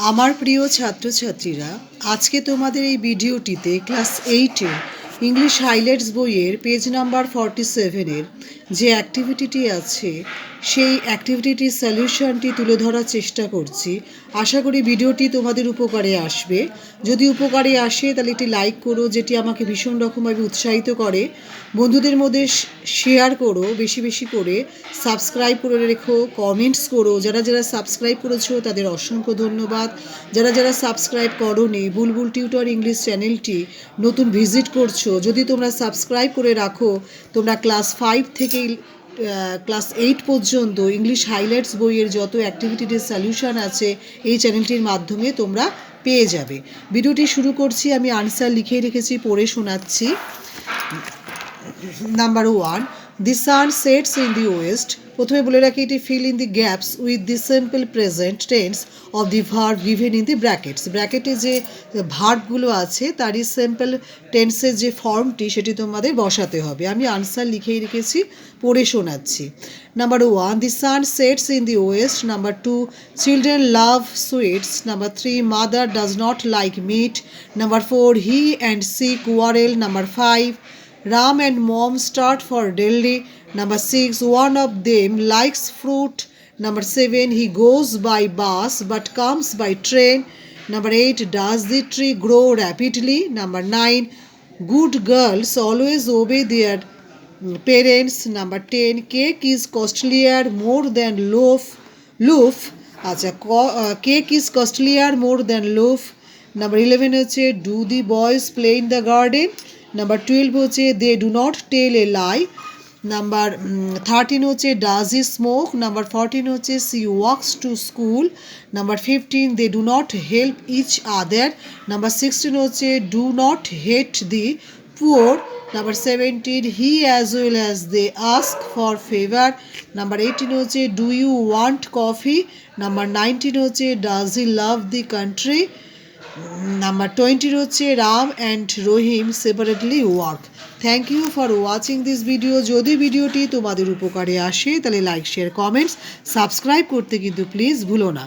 আমার প্রিয় ছাত্রছাত্রীরা, আজকে তোমাদের এই ভিডিওটিতে ক্লাস এইটে ইংলিশ হাইলাইটস বইয়ের পেজ নাম্বার ফর্টি সেভেনের যে অ্যাক্টিভিটিটি আছে সেই অ্যাক্টিভিটিটির সলিউশনটি তুলে ধরার চেষ্টা করছি। আশা করি ভিডিওটি তোমাদের উপকারে আসবে। যদি উপকারে আসে, তাহলে একটি লাইক করো, যেটি আমাকে ভীষণ রকমভাবে উৎসাহিত করে। বন্ধুদের মধ্যে শেয়ার করো, বেশি বেশি করে। সাবস্ক্রাইব করে রেখো কমেন্টস করো। যারা যারা সাবস্ক্রাইব করেছ, তাদের অসংখ্য ধন্যবাদ। যারা যারা সাবস্ক্রাইব করোনি, বুলবুল টিউটর ইংলিশ চ্যানেলটি নতুন ভিজিট করছ, যদি তোমরা সাবস্ক্রাইব করে রাখো, তোমরা ক্লাস ফাইভ থেকেই ক্লাস এইট পর্যন্ত ইংলিশ হাইলাইটস বইয়ের যত অ্যাক্টিভিটির সলিউশন আছে, এই চ্যানেলটির মাধ্যমে তোমরা পেয়ে যাবে। ভিডিওটি শুরু করছি, আমি আনসার লিখে রেখেছি, পড়ে শোনাচ্ছি। Number one the sun sets in the west প্রথমে বলে রাখি, এটি fill in the gaps with the simple present tense of the verb given in the brackets ব্র্যাকেটে যে ভার্বগুলো আছে, তারই সিম্পল টেন্সের যে ফর্মটি সেটি তোমাদের বসাতে হবে। আমি আনসার লিখেই রেখেছি, পড়ে শোনাচ্ছি। Number one the sun sets in the west number two children love sweets number three mother does not like meat number four he and she quarrel number five Ram and mom start for Delhi. Number six, one of them likes fruit. Number seven, he goes by bus but comes by train. Number eight, does the tree grow rapidly? Number nine, good girls always obey their mm, parents. Number ten, cake is costlier more than loaf. Loaf. আচ্ছা cake is costlier more than loaf number eleven হচ্ছে do the boys play in the garden Number twelve হচ্ছে they do not tell a lie number thirteen হচ্ছে does he smoke number fourteen হচ্ছে she walks to school number fifteen they do not help each other number sixteen হচ্ছে do not hate the poor number seventeen he as well as they ask for favour number eighteen হচ্ছে do you want coffee number nineteen হচ্ছে does he love the country number টোয়েন্টির হচ্ছে Ram and Rahim separately work thank you for watching this video যদি ভিডিওটি তোমাদের উপকারে আসে, তাহলে লাইক শেয়ার কমেন্টস সাবস্ক্রাইব করতে কিন্তু প্লিজ ভুলো না।